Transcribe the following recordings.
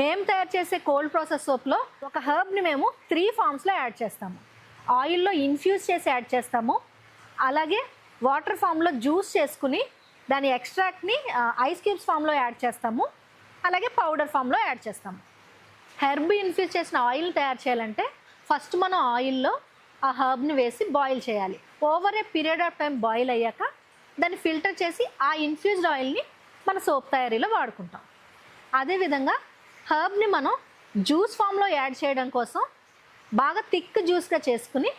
మేము తయారు చేసే కోల్డ్ ప్రాసెస్ సోప్లో ఒక హర్బ్ని మేము త్రీ ఫామ్స్లో యాడ్ చేస్తాము. ఆయిల్లో ఇన్ఫ్యూజ్ చేసి యాడ్ చేస్తాము. అలాగే వాటర్ ఫామ్లో జ్యూస్ చేసుకుని దాని ఎక్స్ట్రాక్ట్ని ఐస్ క్యూబ్స్ ఫామ్లో యాడ్ చేస్తాము. అలాగే పౌడర్ ఫామ్లో యాడ్ చేస్తాము. హెర్బ్ ఇన్ఫ్యూజ్ చేసిన ఆయిల్ తయారు చేయాలంటే ఫస్ట్ మనం ఆయిల్లో ఆ హర్బ్ని వేసి బాయిల్ చేయాలి. Over a period of time boil అయ్యాక దాన్ని ఫిల్టర్ చేసి ఆ ఇన్ఫ్యూజ్డ్ ఆయిల్ని మన సోప్ తయారీలో వాడుకుంటాం. అదేవిధంగా హర్బ్ని మనం జ్యూస్ ఫామ్లో యాడ్ చేయడం కోసం బాగా థిక్ జ్యూస్గా చేసుకుని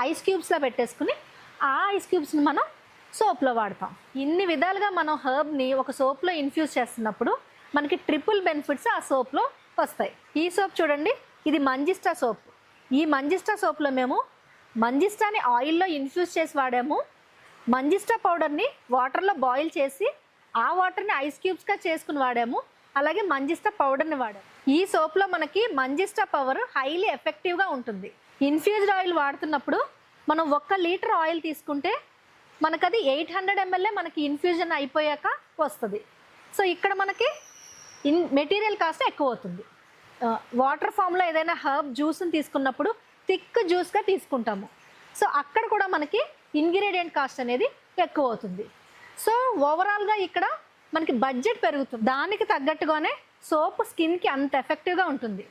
ఐస్ క్యూబ్స్లో పెట్టేసుకుని ఆ ఐస్ క్యూబ్స్ని మనం సోప్లో వాడతాం. ఇన్ని విధాలుగా మనం హర్బ్ని ఒక సోప్లో ఇన్ఫ్యూజ్ చేస్తున్నప్పుడు మనకి ట్రిపుల్ బెనిఫిట్స్ ఆ సోప్లో వస్తాయి. ఈ సోప్ చూడండి ఇది మంజిస్టా సోప్. ఈ మంజిస్టా సోప్లో మేము మంజిస్టాని ఆయిల్లో ఇన్ఫ్యూజ్ చేసి వాడాము. మంజిస్టా పౌడర్ని వాటర్లో బాయిల్ చేసి ఆ వాటర్ని ఐస్ క్యూబ్స్గా చేసుకుని వాడాము. అలాగే మంజిస్టా పౌడర్ని వాడాము ఈ సోప్లో మనకి మంజిస్టా పవర్ హైలీ ఎఫెక్టివ్గా ఉంటుంది. ఇన్ఫ్యూజ్డ్ ఆయిల్ వాడుతున్నప్పుడు మనం ఒక్క లీటర్ ఆయిల్ తీసుకుంటే మనకు అది ఎయిట్ హండ్రెడ్ ఎంఎల్ఏ మనకి ఇన్ఫ్యూజన్ అయిపోయాక వస్తుంది. సో ఇక్కడ మనకి ఇన్ మెటీరియల్ కాస్ట్ ఎక్కువ అవుతుంది. వాటర్ ఫామ్లో ఏదైనా హర్బ్ జ్యూస్ని తీసుకున్నప్పుడు థిక్ జ్యూస్గా తీసుకుంటాము. సో అక్కడ కూడా మనకి ఇంగ్రీడియంట్ కాస్ట్ అనేది ఎక్కువ అవుతుంది. సో ఓవరాల్గా ఇక్కడ మనకి బడ్జెట్ పెరుగుతుంది. దానికి తగ్గట్టుగానే సోప్ స్కిన్కి అంత ఎఫెక్టివ్గా ఉంటుంది.